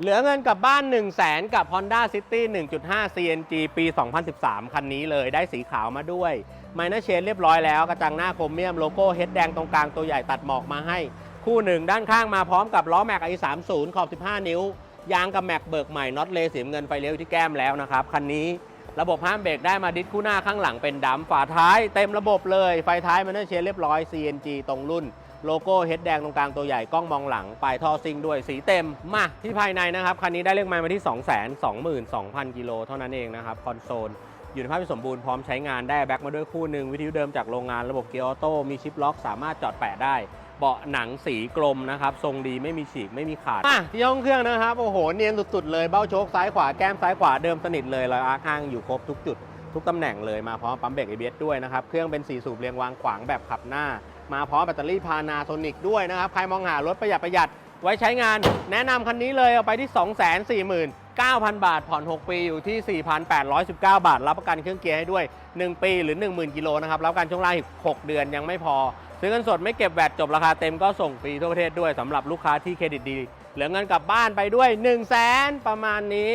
เหลือเงินกลับบ้าน 1 0 0 0 0แสนกับ Honda City 1.5 CNG ปี 2013 คันนี้เลยได้สีขาวมาด้วยไมเนอร์เชนเรียบร้อยแล้ว กระจังหน้าโครเมียมโลโก้เฮดแดงตรงกลางตัวใหญ่ตัดหมอกมาให้ คู่หนึ่งด้านข้างมาพร้อมกับล้อแม็กไอ30 ขอบ 15 นิ้ว ยางกับแม็กเบิกใหม่น็อตเลสีเงินไฟเลี้ยวอยู่ที่แก้มแล้วนะครับ คันนี้ระบบห้ามเบรกได้มาดิสคู่หน้าข้างหลังเป็นดำฝาท้ายเต็มระบบเลยไฟท้ายไมเนอร์เชนเรียบร้อย CNG ตรงรุ่น โลโก้เฮดแดงตรงกลางตัวใหญ่กล้องมองหลังปลายท่อซิงด้วยสีเต็มมาที่ภายในนะครับคันนี้ได้เลขไมล์มาที่ 2 2 2 0 0 0 กิโลเท่านั้นเองนะครับคอนโซลอยู่ในภาพที่สมบูรณ์พร้อมใช้งานได้แบ็คมาด้วยคู่หนึ่งวิทยุเดิมจากโรงงานระบบเกียร์ออโต้มีชิปล็อกสามารถจอดแปะได้เบาะหนังสีกลมนะครับ ทรงดีไม่มีฉีกไม่มีขาดมาที่ห้องเครื่องนะครับ โอ้โห เนียนสุดๆเลยเบ้าโชคซ้ายขวาแก้มซ้ายขวาเดิมสนิทเลยรอยอาร์คห้างอยู่ครบทุกจุด ทุกตำแหน่งเลยมาพร้อมปั๊มเบรก ABS ด้วยนะครับ เครื่องเป็น4สูบเรียงวางขวางแบบขับหน้า มาพร้อมแบตเตอรี่พานาโซนิกด้วยนะครับ ใครมองหารถประหยัดประหยัดไว้ใช้งาน แนะนำคันนี้เลยเอาไปที่ 249,000 บาท ผ่อน 6 ปีอยู่ที่ 4,819 บาท รับประกันเครื่องเกียร์ให้ด้วย 1 ปีหรือ 10,000 กิโลนะครับ รับประกันช่วงล่างอีก 6 เดือนยังไม่พอ ซื้อเงินสดไม่เก็บแวตจบราคาเต็มก็ส่งฟรีทั่วประเทศด้วยสำหรับลูกค้าที่เครดิตดี เหลือเงินกลับบ้านไปด้วย 1 0 0 0 0แสนประมาณนี้